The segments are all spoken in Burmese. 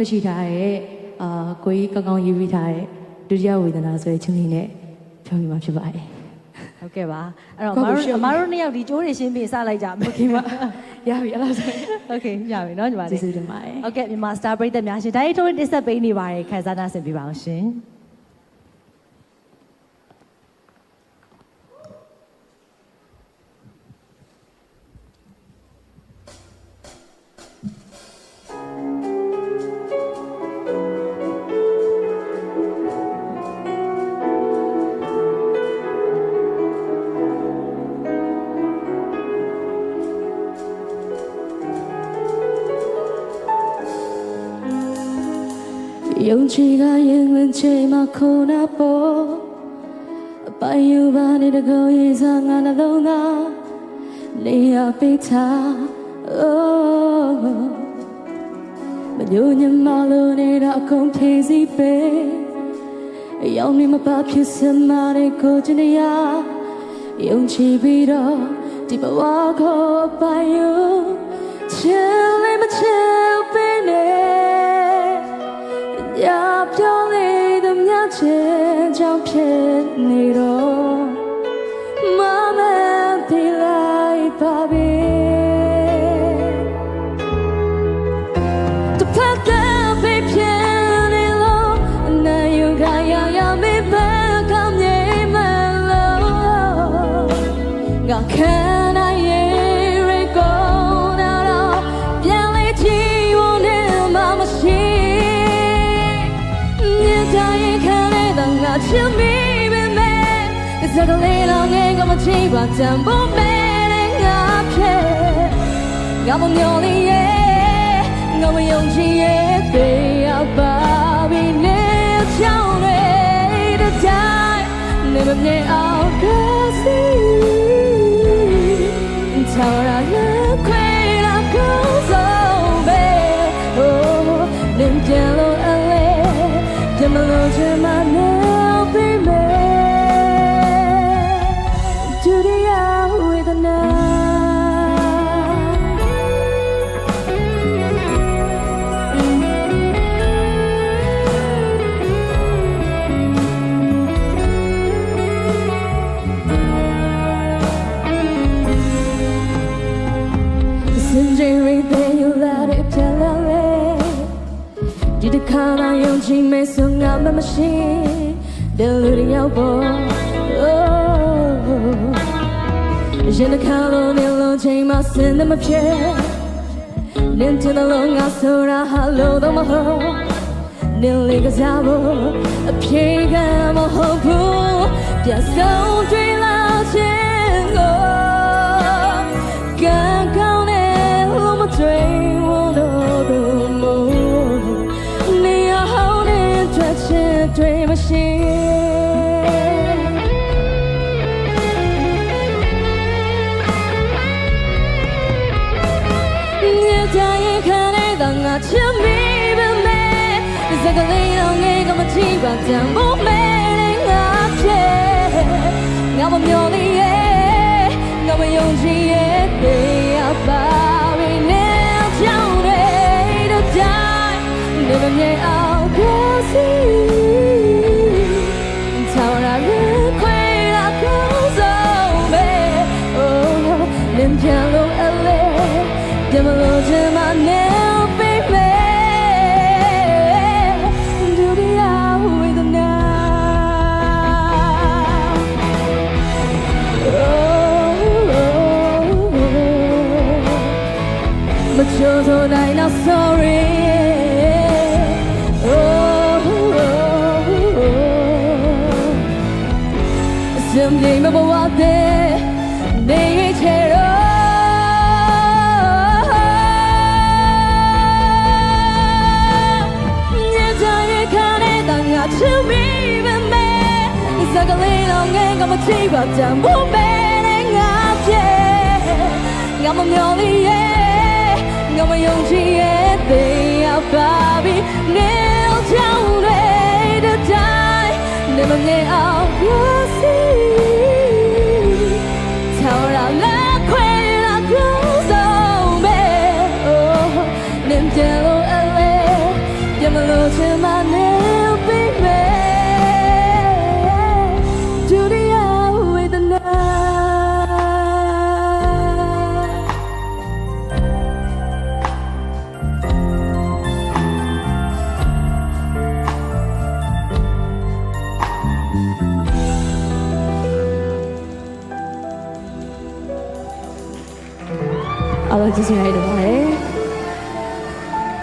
ထွက်ရှိထားတဲ့အာကိုကြီးကောင်းကောင်းရေးပြီးထားတဲ့ဒုတိယဝေဒနာဆိုတဲ့ချင်းလေးနဲ့ပြောပြမှာဖြစ်ပါတယ် ဟုတ်ကဲ့ပါအဲ့တော့မတို့အမတို့နှစ်ယောက်ဒီကျိုးတွေရှင်းပြီးစလိုက်ကြမယ် โอเคပါရပြီအဲ့လိုဆိုရင် โอเคရပြီเนาะညီမ ကျေး လေး ဇူးတင်ပါတယ် ဟုတ်ကဲ့မြန်မာ Star ပရိသတ်များရှင်ဒါရီထိုးတင်ဆက်ပေးနေပါတယ်ခန်းစားနာဆင်ပြပါအောင်ရှင် ယုံကြည်ကရင်ဝင်ချိန်မှာခုနာပေါ်အပိုင်ယူပါနေတကောရေးစားငါနှလုံးသားနေရပိတ်ထား oh မညိုညမလို့နေတော့အကုန်ဖြည့်စီပဲအယောင်နေမပါဖြစ်စမတဲ့ကိုချင်နေရယုံကြည်ပြီးတော့ဒီဘဝကိုပိုင်ယူ စကားလေးတော့ငယ်ကမချိပါတန်ဖို့မဲ့ငါဖြစ်ငါမမျော်လင့်ရဲ့ငါမယုံကြည်ရဲ့ပေရပါပြီနေချောင်းတွေတဲ့တိုင်းနေမမြင်အောင် ဒီတစ်ခါမှယုံကြည်မယ်ဆိုငါမမရှိတဲ့လူတွေရောက်ပေါ် oh ရင်တစ်ခါလုံးနေလုံးချိန်မှစင်တယ်မဖြစ်နင်တင်လုံးငါဆိုတာဟာလို့တော့မဟုတ်နင်လေးကစားဖို့အပြေကမဟုတ်ဘူးပြန်ဆုံးတွေ့ တွေ့မရှိညတိုင်းခံတဲ့ငါချစ်မိပေမဲ့စကားလေးတော့ငယ်ကမကြည့်ပါတန်ဖို့မဲ့ငါဖြစ်ငါမမျော်လင့်ရဲ့ငါမယုံကြည်ရဲ့တေးရပါပြီနဲ့ကြောင်းတဲ့တိုင်း Never knew I'll go see Tell to baby Do the hour with the night Oh. But you're sorry. Oh. Someday, my boy, there, man, it's like a little gang, I'm a tape up down, boom, bang, up, yeah. I'm a million, yeah. ငါမယုံကြည်ရဲ့သေရပါပြီနေကြောင်တဲ့တိုင်းနေမမြင်အော အားလုံးကျေးဇူးများတင်ပါတယ်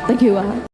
Thank you ပါ